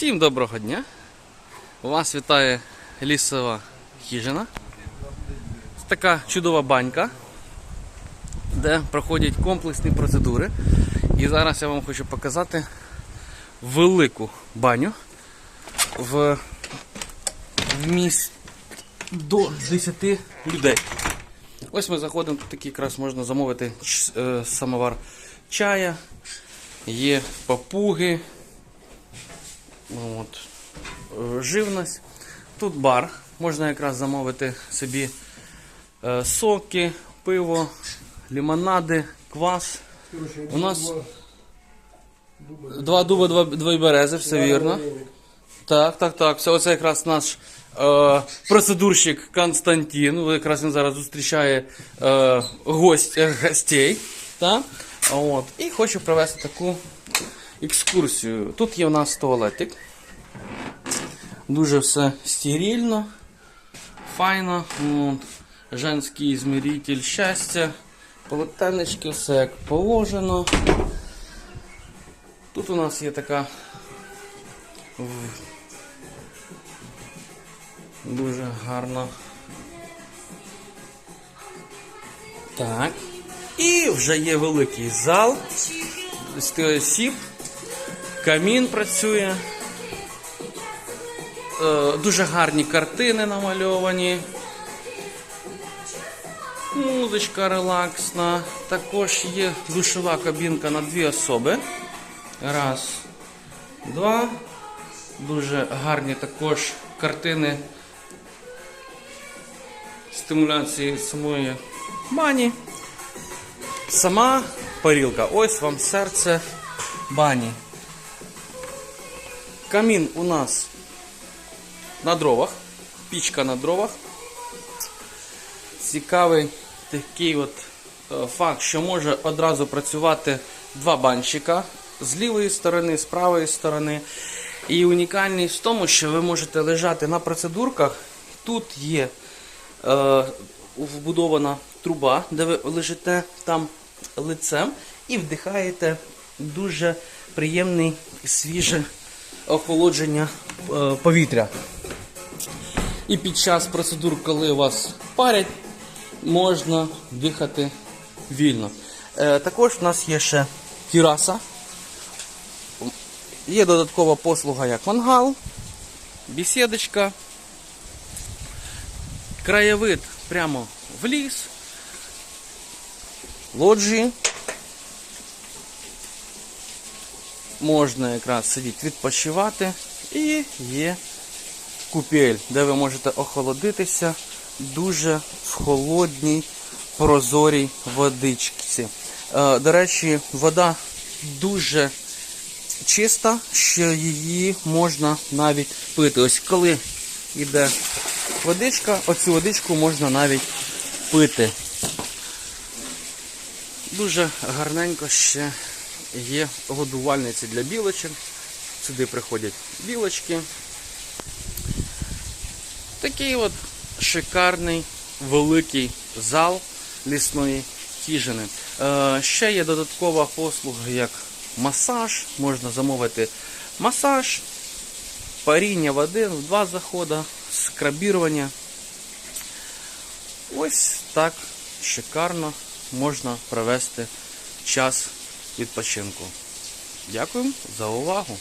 Всім доброго дня! Вас вітає лісова хижина. Це така чудова банька, де проходять комплексні процедури. І зараз я вам хочу показати велику баню в вміст до 10 людей. Ось ми заходимо, тут такий якраз можна замовити е, самовар чая, є папуги, От. Е, Живність. Тут бар. Можна якраз замовити собі е, соки, пиво, лимонади, квас. У нас два дуба, два, два берези, все вірно. Так, так, так. Це оце якраз наш е, процедурщик Константин. Якраз він зараз зустрічає е, гость, е, гостей. Так? От. І хочу провести таку екскурсію. Тут є у нас туалетик. Дуже все стерильно, файно. От. Женський зміритель щастя. Полотенечки, все як положено. Тут у нас є така дуже гарна. Так. І вже є великий зал. 10 осіб. Камін працює. Е, Дуже гарні картини намальовані. Музичка релаксна. Також є душова кабінка на дві особи. Раз, два. Дуже гарні також картини стимуляції самої бані. Сама парілка. Ось вам серце бані. Камін у нас на дровах. Пічка на дровах. Цікавий такий от е, факт, що може одразу працювати два банщика з лівої сторони, з правої сторони. І унікальність в тому, що ви можете лежати на процедурках. Тут є е, вбудована труба, де ви лежите там лицем і вдихаєте дуже приємний свіже охолодження е, повітря. І під час процедур, коли вас парять, можна дихати вільно. Е, також в нас є ще тераса. Є додаткова послуга як мангал, бесідочка, краєвид прямо в ліс, лоджії. Можна якраз сидіти відпочивати і є купель, де ви можете охолодитися дуже в холодній прозорій водичці. Е, До речі, вода дуже чиста, що її можна навіть пити. Ось коли йде водичка, оцю водичку можна навіть пити. Дуже гарненько ще є годувальниці для білочок. Сюди приходять білочки. Такий от шикарний великий зал лісної хижини. Е, ще є додаткова послуга як масаж. Можна замовити масаж, паріння в один, в два заходи, скрабірування. Ось так шикарно можна провести час відпочинку. Дякую за увагу!